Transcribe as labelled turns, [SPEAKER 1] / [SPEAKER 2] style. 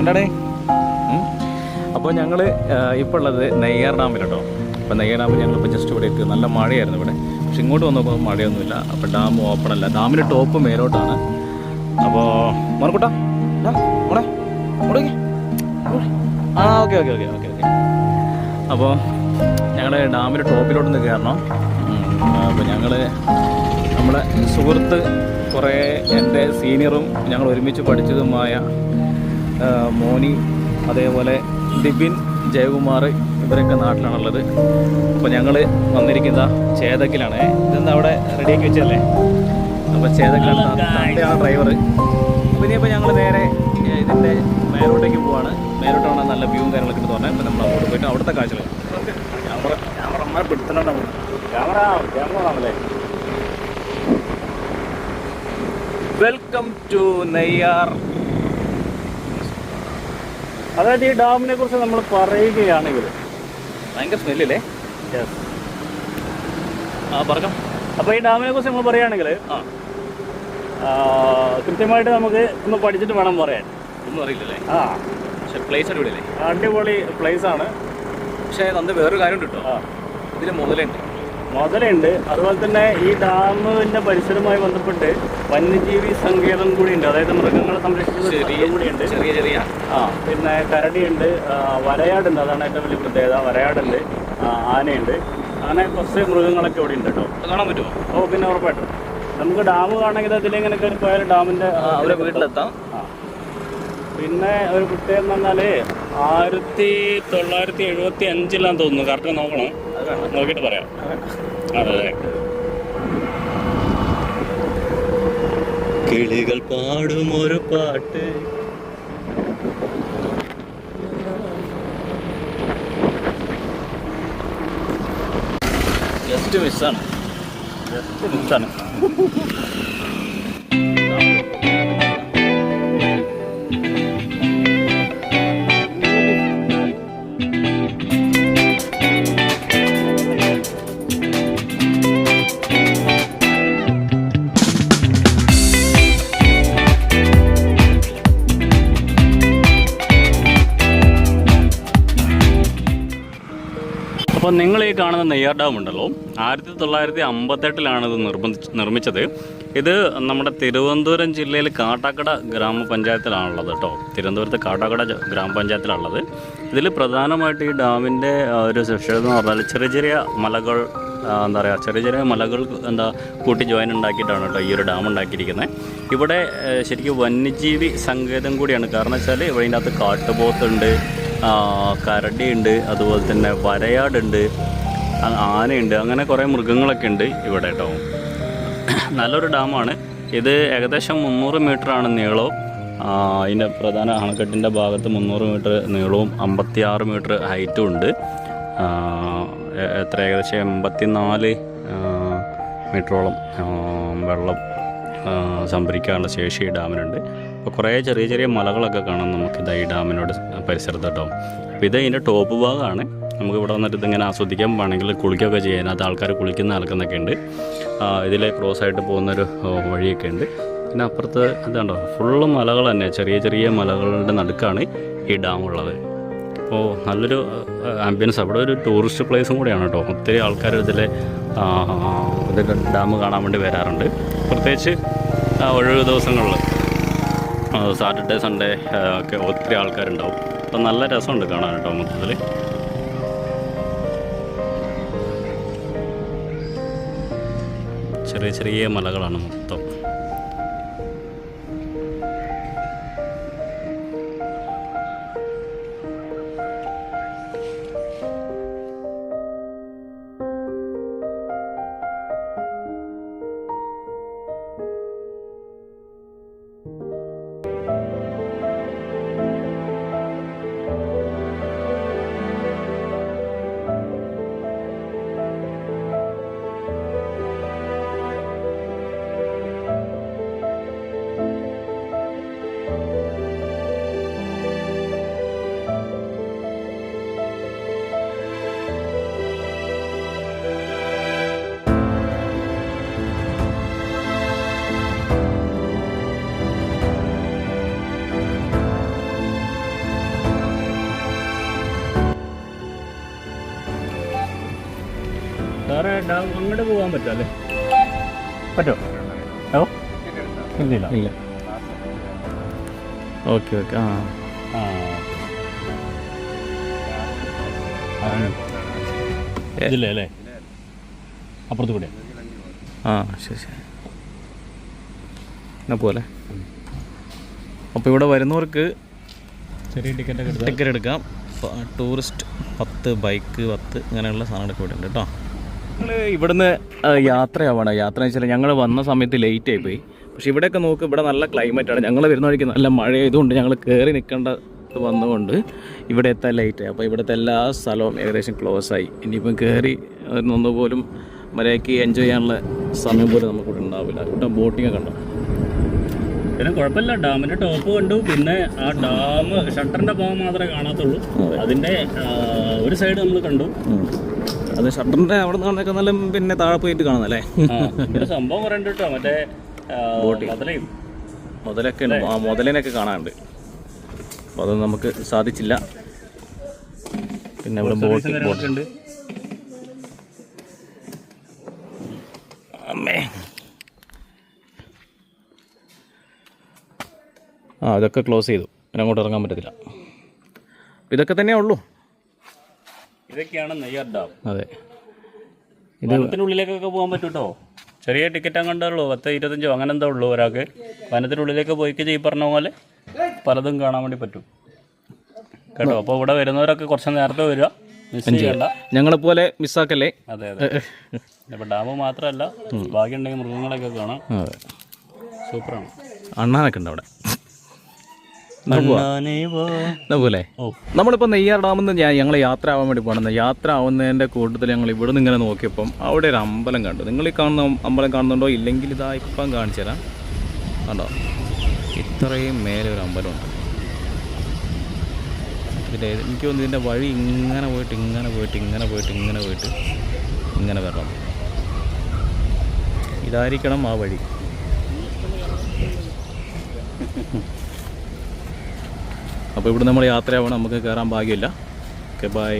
[SPEAKER 1] എന്താടേ? അപ്പോൾ ഞങ്ങൾ ഇപ്പോൾ ഉള്ളത് നെയ്യാർ ഡാമിലുണ്ടോ അപ്പോൾ നെയ്യാർ ഡാമിൽ ഞങ്ങളിപ്പോൾ ജസ്റ്റ് ഇവിടെ എത്തി. നല്ല മഴയായിരുന്നു ഇവിടെ. പക്ഷെ ഇങ്ങോട്ട് വന്നപ്പോൾ മഴയൊന്നുമില്ല. അപ്പോൾ ഡാം ഓപ്പൺ അല്ല. ഡാമിന്റെ ടോപ്പ് മേലോട്ടാണ്. അപ്പോൾ മറക്കൂട്ടാ മോളെ ഇങ്ങോട്ടേക്ക്. ആ okay okay okay okay okay. അപ്പോൾ ഞങ്ങൾ ഡാമിന്റെ ടോപ്പിലോട്ടൊന്ന് കയറണം അപ്പോൾ ഞങ്ങൾ നമ്മുടെ സുഹൃത്ത് കുറേ എന്റെ സീനിയറും ഞങ്ങൾ ഒരുമിച്ച് പഠിച്ചതുമായ മോനി അതേപോലെ ദിബിൻ ജയകുമാർ ഇവരൊക്കെ നാട്ടിലാണുള്ളത്. അപ്പോൾ ഞങ്ങൾ വന്നിരിക്കുന്ന ചേതക്കിലാണ്. ഇതെന്താ അവിടെ റെഡിയാക്കി വെച്ചല്ലേ അപ്പോൾ ചേതക്കിലാണ് തന്റെയാണ് ഡ്രൈവർ അപ്പോൾ ഇനിയിപ്പോൾ ഞങ്ങൾ നേരെ ഇതിന്റെ മേലോട്ടേക്ക് പോവാണ്. മേലോട്ടാണ് നല്ല വ്യൂവും കാര്യങ്ങളൊക്കെ എന്ന് പറഞ്ഞാൽ നമ്മൾ അങ്ങോട്ട് പോയിട്ട് അവിടുത്തെ കാഴ്ചകൾ ക്യാമറ ക്യാമറ പിടുത്തണം ക്യാമറ ക്യാമറ ആണല്ലേ? വെൽക്കം ടു നെയ്യാർ അതായത് ഈ ഡാമിനെ കുറിച്ച് നമ്മൾ പറയുകയാണെങ്കിൽ. ഭയങ്കര സ്മെല്ലേ ആ പറഞ്ഞോ.
[SPEAKER 2] അപ്പോൾ ഈ ഡാമിനെ കുറിച്ച് നമ്മൾ പറയുകയാണെങ്കിൽ കൃത്യമായിട്ട് നമുക്ക് ഒന്ന് പഠിച്ചിട്ട് വേണം പറയാൻ.
[SPEAKER 1] ഒന്നും അറിയില്ലല്ലേ?
[SPEAKER 2] ആ.
[SPEAKER 1] പക്ഷെ പ്ലേസ് അടിപൊളിയല്ലേ?
[SPEAKER 2] അടിപൊളി പ്ലേസ് ആണ്.
[SPEAKER 1] പക്ഷേ നന്ദി വേറൊരു കാര്യം കേട്ടോ ഇതിൽ മുതലുണ്ട്
[SPEAKER 2] മുതലുണ്ട്. അതുപോലെ തന്നെ ഈ ഡാമിന്റെ പരിസരവുമായി ബന്ധപ്പെട്ട് വന്യജീവി സങ്കേതം കൂടിയുണ്ട്. അതായത് മൃഗങ്ങളെ സംരക്ഷിക്കുന്ന കൂടിയുണ്ട്.
[SPEAKER 1] ചെറിയ ചെറിയ.
[SPEAKER 2] ആ പിന്നെ കരടിയുണ്ട് വരയാടുണ്ട്. അതാണ് ഏറ്റവും വലിയ പ്രത്യേകത. വരയാടുണ്ട് ആനയുണ്ട്. അങ്ങനെ കുറച്ച് മൃഗങ്ങളൊക്കെ ഇവിടെ ഉണ്ട് കേട്ടോ.
[SPEAKER 1] കാണാൻ പറ്റുമോ?
[SPEAKER 2] ഓ പിന്നെ ഉറപ്പായിട്ടും. നമുക്ക് ഡാം കാണണമെങ്കിൽ അതിലിങ്ങനെ കയറി പോയാൽ ഡാമിന്റെ
[SPEAKER 1] അവരെ വീട്ടിലെത്താം.
[SPEAKER 2] പിന്നെ ഒരു പ്രത്യേകത എന്ന് പറഞ്ഞാൽ ആയിരത്തി തൊള്ളായിരത്തി എഴുപത്തി അഞ്ചിലാന്ന് തോന്നുന്നു. കറക്റ്റ് നോക്കണം. നോക്കിയിട്ട് പറയാം. അതെ അതെ. കിളികൾ പാടും ഒരു പാട്ട്.
[SPEAKER 1] ജസ്റ്റ് മിസ്സാണ്
[SPEAKER 2] ജസ്റ്റ് മിസ്സാണ് അപ്പോൾ നിങ്ങൾ ഈ കാണുന്ന നെയ്യാർ ഡാം ഉണ്ടല്ലോ ആയിരത്തി തൊള്ളായിരത്തി അമ്പത്തെട്ടിലാണ് ഇത് നിർമ്മിച്ചത്. ഇത് നമ്മുടെ തിരുവനന്തപുരം ജില്ലയിൽ കാട്ടാക്കട ഗ്രാമപഞ്ചായത്തിലാണുള്ളത് കേട്ടോ. തിരുവനന്തപുരത്ത് കാട്ടാക്കട ഗ്രാമപഞ്ചായത്തിലാണുള്ളത്. ഇതിൽ പ്രധാനമായിട്ട് ഈ ഡാമിന്റെ ഒരു സവിശേഷത എന്ന് പറഞ്ഞാൽ ചെറിയ ചെറിയ മലകൾ എന്താ പറയുക ചെറിയ ചെറിയ മലകൾ എന്താ കൂട്ടി ജോയിൻ ഉണ്ടാക്കിയിട്ടാണ് കേട്ടോ ഈ ഒരു ഡാം ഉണ്ടാക്കിയിരിക്കുന്നത്. ഇവിടെ ശരിക്കും വന്യജീവി സങ്കേതം കൂടിയാണ്. കാരണം വെച്ചാൽ ഇവിടെ ഇതിന്റെ അകത്ത് കാട്ടുപോത്തുണ്ട് കരടിയുണ്ട് അതുപോലെ തന്നെ വരയാടുണ്ട് ആനയുണ്ട് അങ്ങനെ കുറേ മൃഗങ്ങളൊക്കെ ഉണ്ട് ഇവിടെ കേട്ടോ നല്ലൊരു ഡാമാണ്. ഇത് ഏകദേശം മുന്നൂറ് മീറ്ററാണ് നീളവും. അതിന്റെ പ്രധാന അണക്കെട്ടിന്റെ ഭാഗത്ത് മുന്നൂറ് മീറ്റർ നീളവും അമ്പത്തിയാറ് മീറ്റർ ഹൈറ്റും ഉണ്ട്. എത്ര ഏകദേശം എൺപത്തിനാല് മീറ്ററോളം വെള്ളം സംഭരിക്കാനുള്ള ശേഷി ഡാമിനുണ്ട്. അപ്പോൾ കുറേ ചെറിയ ചെറിയ മലകളൊക്കെ കാണാം നമുക്കിതാ ഈ ഡാമിനോട്. പരിസരത്ത് കേട്ടോ അപ്പോൾ ഇത് ഇതിന്റെ ടോപ്പ് ഭാഗമാണ്. നമുക്ക് ഇവിടെ വന്നിട്ട് ഇതിങ്ങനെ ആസ്വദിക്കാൻ വേണമെങ്കിൽ കുളിക്കുകയൊക്കെ ചെയ്യാൻ അത് ആൾക്കാർ കുളിക്കുന്ന നടക്കുന്നൊക്കെ ഉണ്ട്. ഇതിൽ ക്രോസ് ആയിട്ട് പോകുന്നൊരു വഴിയൊക്കെ ഉണ്ട്. പിന്നെ അപ്പുറത്ത് ഇതാണ്ടോ? ഫുള്ള് മലകൾ തന്നെ. ചെറിയ ചെറിയ മലകളുടെ നടുക്കാണ് ഈ ഡാം ഉള്ളത്. അപ്പോൾ നല്ലൊരു ആംബിയൻസ് അവിടെ ഒരു ടൂറിസ്റ്റ് പ്ലേസും കൂടിയാണ് കേട്ടോ. ഒത്തിരി ആൾക്കാർ ഇതിലെ ഇതിന്റെ ഡാം കാണാൻ വേണ്ടി വരാറുണ്ട്. പ്രത്യേകിച്ച് ഒഴിവ് ദിവസങ്ങളിൽ സാറ്റർഡേ സൺഡേ ഒക്കെ ഒത്തിരി ആൾക്കാരുണ്ടാവും. അപ്പോൾ നല്ല രസമുണ്ട് കാണാൻ കേട്ടോ മൊത്തത്തിൽ ചെറിയ ചെറിയ മലകളാണ് മൊത്തം. അങ്ങോട്ട് പോകാൻ പറ്റല്ലേ പറ്റോ? പറ്റുമോ ഓ ഇല്ല.
[SPEAKER 1] ഇല്ല ഓക്കെ ഓക്കെ. ആ.
[SPEAKER 2] ആ. ഇതില്ലേ അല്ലേ? അപ്പുറത്ത് കൂടെ.
[SPEAKER 1] ആ ശരി ശരി. എന്നാ പോലെ അപ്പോൾ ഇവിടെ വരുന്നവർക്ക്
[SPEAKER 2] ചെറിയ ടിക്കറ്റ്
[SPEAKER 1] ടിക്കറ്റ് എടുക്കാം. ടൂറിസ്റ്റ് പത്ത് ബൈക്ക് പത്ത് അങ്ങനെയുള്ള സാധനങ്ങളൊക്കെ ഇവിടെ ഉണ്ട് കേട്ടോ. ഞങ്ങൾ ഇവിടുന്ന് യാത്രയാവണം. യാത്ര വെച്ചാൽ ഞങ്ങൾ വന്ന സമയത്ത് ലേറ്റ് ആയി പോയി. പക്ഷെ ഇവിടെയൊക്കെ നോക്ക് ഇവിടെ നല്ല ക്ലൈമറ്റാണ് ഞങ്ങൾ വരുന്ന വഴിക്ക് നല്ല മഴ ആയതുകൊണ്ട് ഞങ്ങൾ കയറി നിൽക്കേണ്ട വന്നുകൊണ്ട് ഇവിടെ എത്താൻ ലേറ്റ് ആയി. അപ്പോൾ ഇവിടുത്തെ എല്ലാ സ്ഥലവും ഏകദേശം ക്ലോസ് ആയി. ഇനിയിപ്പം കയറി നിന്നുപോലും മര്യാദയ്ക്ക് എൻജോയ് ചെയ്യാനുള്ള സമയം പോലും നമുക്കിവിടെ ഉണ്ടാവില്ല. ഇവിടെ ബോട്ടിംഗ് കണ്ടോ?
[SPEAKER 2] പിന്നെ കുഴപ്പമില്ല. ഡാമിന്റെ ടോപ്പ് കണ്ടു. പിന്നെ ആ ഡാം ഷട്ടറിന്റെ ഭാഗം മാത്രമേ കാണാത്തുള്ളൂ. അതിന്റെ ഒരു സൈഡ് നമ്മൾ കണ്ടു.
[SPEAKER 1] അത് ഷട്ടറിന്റെ അവിടെ നിന്ന് നല്ല പിന്നെ താഴെ പോയിട്ട് കാണുന്നല്ലേ
[SPEAKER 2] സംഭവം പറയണ്ട കേട്ടോ. മറ്റേ മുതലയും.
[SPEAKER 1] മുതലൊക്കെ ഉണ്ട്. ആ മുതലിനൊക്കെ കാണാനുണ്ട്. അപ്പോൾ അത് നമുക്ക് സാധിച്ചില്ല. പിന്നെ ഇവിടെ ബോട്ട് അമ്മേ. ആ ഇതൊക്കെ ക്ലോസ് ചെയ്തു. പിന്നെ അങ്ങോട്ട് ഇറങ്ങാൻ പറ്റത്തില്ല. ഇതൊക്കെ തന്നെയേ ഉള്ളൂ.
[SPEAKER 2] ഇതൊക്കെയാണ് നെയ്യാർ ഡാം.
[SPEAKER 1] അതെ.
[SPEAKER 2] വനത്തിനുള്ളിലേക്കൊക്കെ പോകാൻ പറ്റൂട്ടോ? കേട്ടോ ചെറിയ ടിക്കറ്റ് അങ്ങോട്ടേ ഉള്ളൂ പത്ത് ഇരുപത്തഞ്ചോ അങ്ങനെ എന്താ ഉള്ളൂ ഒരാൾക്ക്. വനത്തിനുള്ളിലേക്ക് പോയിക്ക് ഈ പറഞ്ഞ പോലെ പലതും കാണാൻ വേണ്ടി പറ്റും. കേട്ടോ? അപ്പോൾ ഇവിടെ വരുന്നവരൊക്കെ കുറച്ച് നേരത്തെ വരിക. മിസ് ചെയ്യണ്ട.
[SPEAKER 1] ഞങ്ങളെ പോലെ മിസ്സാക്കല്ലേ?
[SPEAKER 2] അതെ അതെ. അപ്പോൾ ഡാം മാത്രമല്ല ബാക്കിയുണ്ടെങ്കിൽ മൃഗങ്ങളെയൊക്കെ കാണാം. സൂപ്പറാണ്.
[SPEAKER 1] അണ്ണാനൊക്കെ ഉണ്ട് അവിടെ പോലെ
[SPEAKER 2] നമ്മളിപ്പോ
[SPEAKER 1] നമ്മളിപ്പോൾ നെയ്യാർ ഡാമിൽ നിന്ന് ഞാൻ ഞങ്ങൾ യാത്ര ആവാൻ വേണ്ടി പോകണം യാത്ര ആവുന്നതിന്റെ കൂട്ടത്തിൽ ഞങ്ങൾ ഇവിടെ നിന്ന് ഇങ്ങനെ നോക്കിയപ്പം അവിടെ ഒരു അമ്പലം കണ്ടു. നിങ്ങൾ ഈ കാണുന്ന അമ്പലം കാണുന്നുണ്ടോ? ഇല്ലെങ്കിൽ ഇതാ ഇപ്പം കാണിച്ചു തരാം. കണ്ടോ? ഇത്രയും മേലെ ഒരു അമ്പലമുണ്ട്. ഇതിന്റെ എനിക്ക് തോന്നുന്നു ഇതിന്റെ വഴി ഇങ്ങനെ പോയിട്ട് ഇങ്ങനെ പോയിട്ട് ഇങ്ങനെ പോയിട്ട് ഇങ്ങനെ പോയിട്ട് ഇങ്ങനെ വരണം. ഇതായിരിക്കണം ആ വഴി. അപ്പോൾ ഇവിടെ നമ്മൾ യാത്രയാവണം. നമുക്ക് കയറാൻ ഭാഗ്യമില്ല. Okay bye